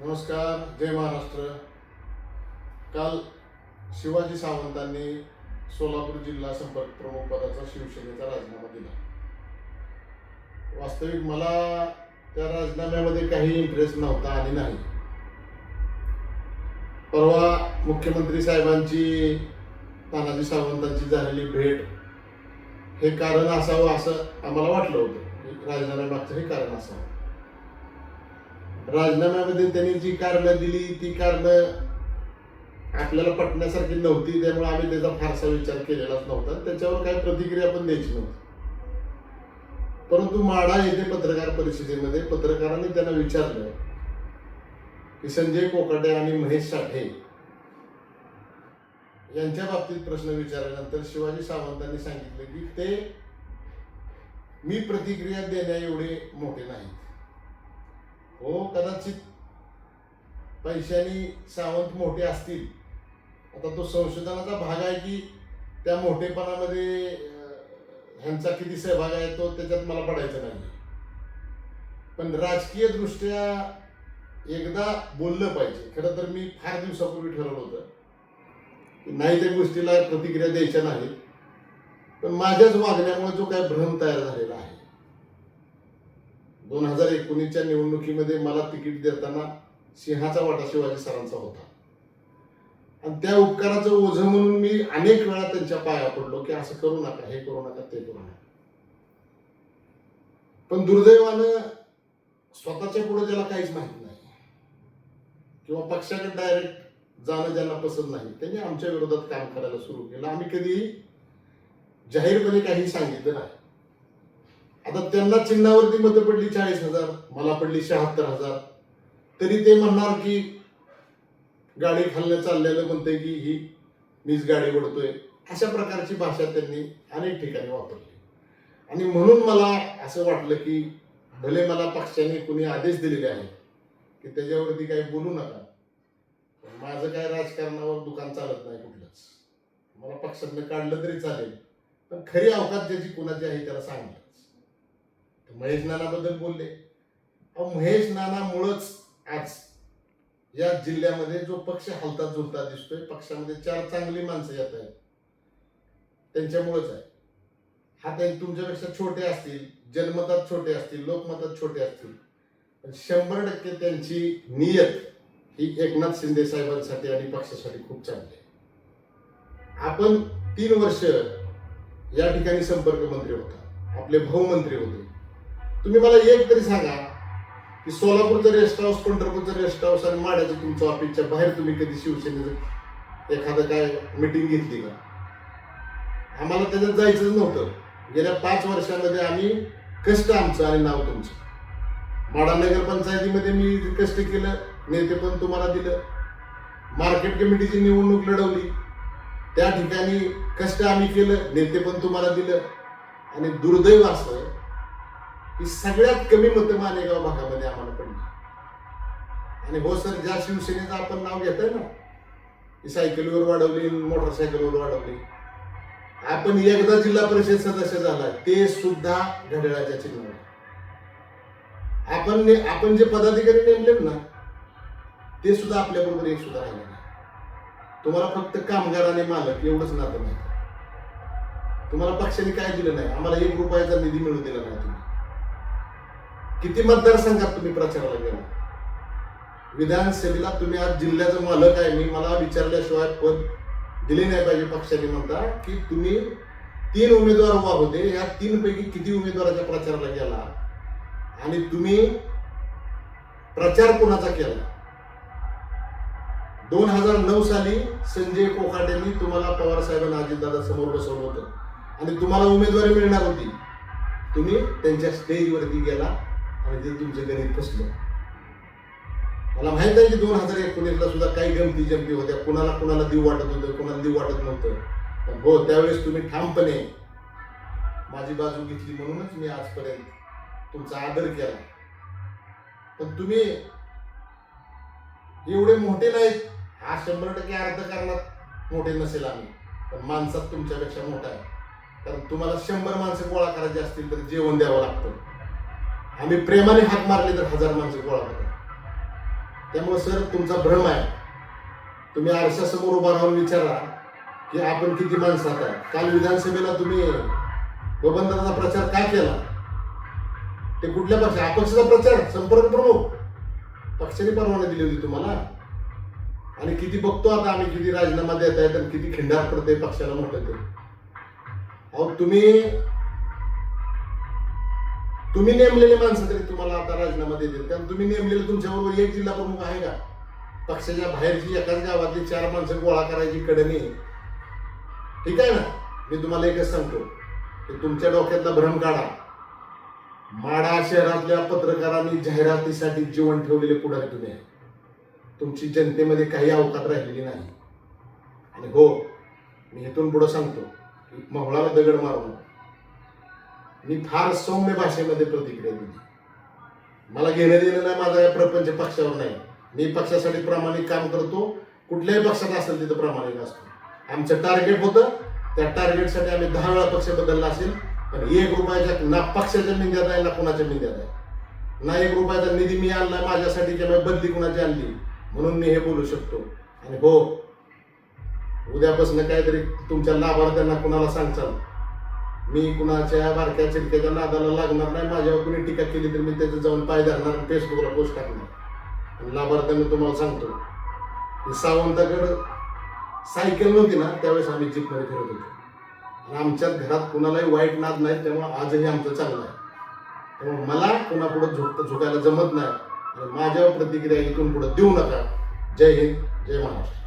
नमस्कार जय महाराष्ट्र. काल शिवाजी सावंतांनी सोलापूर जिल्हा संपर्क प्रमुख पदाचा शिवसेनेचा राजीनामा दिला. वास्तविक मला त्या राजीनाम्यामध्ये काही इंटरेस्ट नव्हता आणि नाही. परवा मुख्यमंत्री साहेबांची तानाजी सावंतांची झालेली भेट हे कारण असावं असं आम्हाला वाटलं होतं. राजीनाम्यामागचं हे कारण असावं. राजीनाम्यामध्ये त्यांनी जी कारणं दिली ती कारणं आपल्याला पटण्यासारखी नव्हती त्यामुळे आम्ही त्याचा फारसा विचार केलेलाच नव्हता. त्याच्यावर काही प्रतिक्रिया पण द्यायची नव्हती. परंतु माडा येथे पत्रकार परिषदेमध्ये पत्रकारांनी त्यांना विचारलं की संजय कोकाटे आणि महेश साठे यांच्या बाबतीत प्रश्न विचारल्यानंतर शिवाजी सावंतांनी सांगितले की ते मी प्रतिक्रिया देण्या एवढे मोठे नाहीत. हो कदाचित पैशाने सावंत मोठे असतील. आता तो संशोधनाचा भाग आहे की त्या मोठेपणामध्ये ह्यांचा किती सहभाग आहे तो त्याच्यात मला पडायचं नाही पण राजकीय दृष्ट्या एकदा बोललं पाहिजे. खरं तर मी फार दिवसापूर्वी ठरवलं होतं की नाही त्या गोष्टीला प्रतिक्रिया द्यायच्या नाहीत. पण माझ्याच वागण्यामुळे जो काय भ्रम तयार झालेला आहे दोन हजार एकोणीसच्या निवडणुकीमध्ये मला तिकीट देताना सिंहाचा वाटा शिवाजी सरांचा होता. आणि त्या उपकाराचं ओझं म्हणून मी अनेक वेळा त्यांच्या पाया पडलो की असं करू नका हे करू नका ते करू नका. पण दुर्दैवानं स्वतःच्या पुढे ज्याला काहीच माहीत नाही किंवा पक्षाकडे डायरेक्ट जाणं ज्यांना पसंत नाही त्यांनी आमच्या विरोधात काम करायला सुरू केलं. आम्ही कधी जाहीरपणे काही सांगितलं नाही. आता त्यांना चिन्हावरती मतं पडली चाळीस हजार मला पडली शहात्तर हजार. तरी ते म्हणणार की गाडी खाल्लं चाललेलं म्हणते की ही मीच गाडी ओढतोय. अशा प्रकारची भाषा त्यांनी अनेक ठिकाणी वापरली. आणि म्हणून मला असं वाटलं की भले मला पक्षाने कुणी आदेश दिलेले आहेत की त्याच्यावरती काही बोलू नका. पण माझं काय राजकारणावर दुकान चालत नाही कुठलंच. मला पक्षातनं काढलं तरी चालेल. पण खरी अवकाश ज्याची कुणाची आहे त्याला सांगलंच महेश नानाबद्दल बोलले. अहो महेश नानामुळंच आज या जिल्ह्यामध्ये जो पक्ष हलता झुलता दिसतोय पक्षामध्ये चार चांगली माणसं येत आहेत. त्यांच्यामुळेच आहे. हा ते तुमच्यापेक्षा छोटे असतील जन्मतात छोटे असतील लोकमतात छोटे असतील पण शंभर टक्के त्यांची नियत ही एकनाथ शिंदे साहेबांसाठी आणि पक्षासाठी खूप चांगली आहे. आपण तीन वर्ष या ठिकाणी संपर्क मंत्री होता. आपले भाऊ मंत्री होते. तुम्ही मला एक तरी सांगा की सोलापूरचं रेस्ट हाऊस पंढरपूरचं रेस्ट हाऊस आणि माड्याचं तुमचं ऑफिसच्या बाहेर तुम्ही कधी शिवसेनेचं एखादं काय मिटिंग घेतली का? आम्हाला त्याच्यात जायचंच नव्हतं. गेल्या पाच वर्षामध्ये आम्ही कष्ट आमचं आणि नाव तुमचं. माडा नगरपंचायतीमध्ये मी कष्ट केलं नेते पण तुम्हाला दिलं. मार्केट कमिटीची निवडणूक लढवली. त्या ठिकाणी कष्ट आम्ही केलं नेते पण तुम्हाला दिलं. आणि दुर्दैव असं ही सगळ्यात कमी मतं मालेगाव भागामध्ये आम्हाला पडली. आणि हो सर ज्या शिवसेनेचं आपण नाव घेतोय ना ही सायकलीवर वाढवली मोटरसायकलवर वाढवली. आपण एकदा जिल्हा परिषद सदस्य झाला ते सुद्धा घड्याळाच्या चिन्हावर. आपण आपण जे पदाधिकारी नेमलेत ना ते सुद्धा आपल्या बरोबर एक सुद्धा राहिले नाही. तुम्हाला फक्त कामगार आणि मालक एवढंच नातं नाही तुम्हाला पक्षाने काय दिलं नाही आम्हाला एक रुपयाचा निधी मिळू दिला नाही तुम्ही. किती मतदारसंघात तुम्ही प्रचाराला गेला विधानसभेला तुम्ही आज जिल्ह्याचा मालक आहे. मी मला विचारल्याशिवाय पद दिले नाही पाहिजे पक्षाने. म्हणता की तुम्ही तीन उमेदवार उभा होते. या तीन पैकी किती उमेदवाराच्या प्रचाराला गेला? आणि तुम्ही प्रचार कोणाचा केला? दोन हजार नऊ साली संजय कोकाटेंनी तुम्हाला पवार साहेबांना अजितदादा समोर बसवलं होतं. आणि तुम्हाला उमेदवारी मिळणार होती. तुम्ही त्यांच्या स्टेजवरती गेला. आणि ते तुमचं गणित फसलं मला माहीत आहे की दोन हजार एकोणीसला सुद्धा काही गमती जमती होत्या. कुणाला कुणाला देऊ वाटत होतं कुणाला देऊ वाटत नव्हतं. पण हो त्यावेळेस तुम्ही ठामपणे माझी बाजू घेतली म्हणूनच मी आजपर्यंत तुमचा आदर केला. पण तुम्ही एवढे मोठे नाहीत. हा शंभर टक्के अर्थ करणार मोठे नसेल आम्ही. पण माणसात तुमच्यापेक्षा मोठा आहे. कारण तुम्हाला शंभर माणसं गोळा करायची असतील तर जेवण द्यावं लागतं. आम्ही प्रेमाने हात मारले तर हजार माणसं गोळा होतात. त्यामुळे सर तुमचा भ्रम आहे. तुम्ही आरशासमोर उभा राहून विचारा की आपण किती माणसात आहे काल विधानसभेला तुम्ही गोबंधनाचा प्रचार काय केला? ते कुठल्या पक्ष अपक्षाचा प्रचार? संपर्क प्रमुख. पक्षाने परवानगी दिली होती तुम्हाला. आणि किती बघतो आता आम्ही किती राजीनामा देत आहेत आणि किती खिंडार पडते पक्षाला मोठं ते. अहो तुम्ही तुम्ही नेमलेले माणसं तरी तुम्हाला आता राजीनामा देतील. कारण तुम्ही नेमलेले तुमच्याबरोबर एक जिल्हा प्रमुख आहे का? पक्षाच्या बाहेरची एकाच गावातली चार माणसं गोळा करायची कडणी ठीक आहे ना? मी तुम्हाला एकच सांगतो. की तुमच्या डोक्यातला भ्रम काढा. माडा शहरातल्या पत्रकारांनी जाहिरातीसाठी जीवन ठेवलेले पुढारी तुम्ही आहे. तुमची जनतेमध्ये काही अवकात राहिलेली नाही. आणि हो मी इथून पुढं सांगतो की मोहळाला दगड मारू नका मी फार सौम्य भाषेमध्ये प्रतिक्रिया दिली. मला घेणं देणं नाही माझा या प्रपंच पक्षावर नाही. मी पक्षासाठी प्रामाणिक काम करतो. कुठल्याही पक्षात असेल तिथं प्रामाणिक असतो. आमचं टार्गेट होतं. त्या टार्गेटसाठी आम्ही दहा वेळा पक्ष बदलला असेल. पण एक रुपयाच्या ना पक्षाच्या मिंद्यात आहे ना कुणाच्या मिंद्यात आहे ना एक रुपयाचा निधी मी आणला माझ्यासाठी किंवा बदली कुणाची आणली? म्हणून मी हे बोलू शकतो. आणि हो उद्यापासून काहीतरी तुमच्या लाभार्थ्यांना कुणाला सांगचाल? मी कुणाच्या बारक्या चिडक्याच्या नादाला लागणार नाही. माझ्यावर कुणी टीका केली तर मी त्याचं जाऊन पाय धरणार फेसबुकला पोस्ट टाकणार आणि लाभार्थ्यांना तुम्हाला सांगतो. सावंताकडं सायकल नव्हती ना त्यावेळेस आम्ही जीपमध्ये फिरत होतो. आणि आमच्या घरात कुणालाही वाईट नाद नाही त्यामुळे आजही आमचं चांगलं आहे. त्यामुळे मला कुणापुढं झुक झुकायला जमत नाही. आणि माझ्यावर प्रतिक्रिया इथून पुढे देऊ नका. जय हिंद जय महाराष्ट्र.